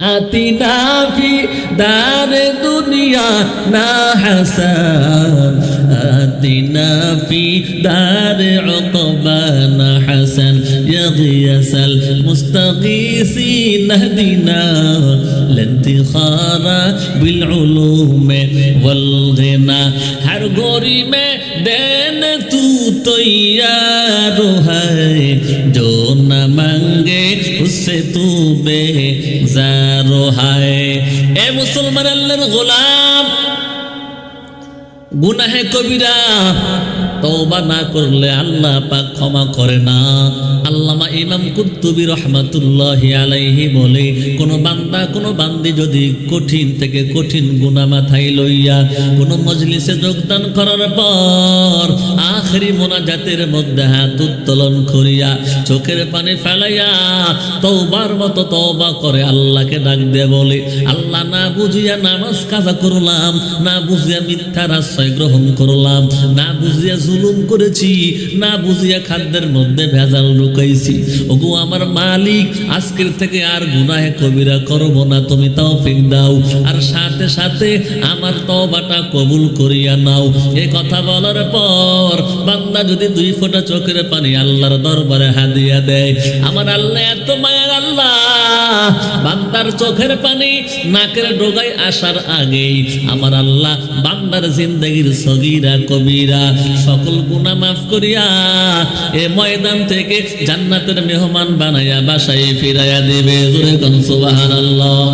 آتنا في دار دنيا نا حسن آتنا في دار عقبانا حسن يا غياس المستغيثين اهدنا لانتخار بالعلوم والغنى گوری میں دین تو تیار ہے سے تو بے زارو ہے اے مسلمان اللہ غلام گناہ کبیرہ তওবা না করলে আল্লাহ পাক ক্ষমা করে না। আল্লামা ইমাম কুতুবি রহমাতুল্লাহ আলাইহি বলে, কোন বান্দা, কোন বান্দি যদি কঠিন থেকে কঠিন গুনাহ মাথায় লইয়া কোন মজলিসে যোগদান করার পর আখরি মোনাজাতের মধ্যে হাত উত্তোলন করিয়া চোখের পানি ফেলাইয়া তওবার মতো তওবা করে আল্লাহকে ডাক দিয়ে বলে, আল্লাহ না বুঝিয়া নামাজ কাজা করলাম, না বুঝিয়া মিথ্যার আশ্রয় গ্রহণ করলাম, না বুঝিয়া জুলুম করেছি, না বুঝিয়া খাদ্যের মধ্যে ভেজাল লুকাইছি। ওগো আমার মালিক, আজকের থেকে আর গুনাহে কবিরা করব না, তুমি তাও ফিক দাও। আর সাথে সাথে আমার তওবাটা কবুল করিয়া নাও। এ কথা বলার পর বান্দা যদি দুই ফোঁটা চোখের পানি আল্লাহর দরবারে হাদিয়া দেয় আমার আল্লাহ এত মায়ার আল্লাহ। বান্দার চোখের পানি নাকের ডোগায় আসার আগেই আমার আল্লাহ বান্দার জিন্দগির সগিরা, কবিরা, সকল গুনাহ মাফ করিয়া এ ময়দান থেকে জান্নাতের মেহমান বানাইয়া বাসায় ফিরাইয়া দেবে। জোরে কোন, সুবহানাল্লাহ।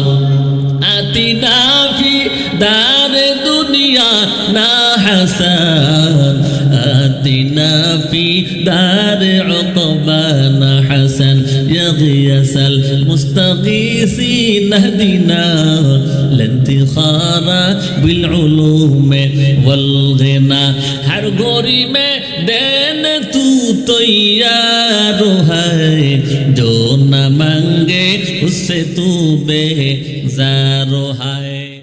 আতিনা ফি দার দুনিয়া, না হাসান। تنا في دار عقبان حسن يا غياث المستغيثين اهدنا الانتخار بالعلوم والغنى. هر غوري میں دین تو تیار ہے جو نہ مانگے اس سے تو بے زار ہے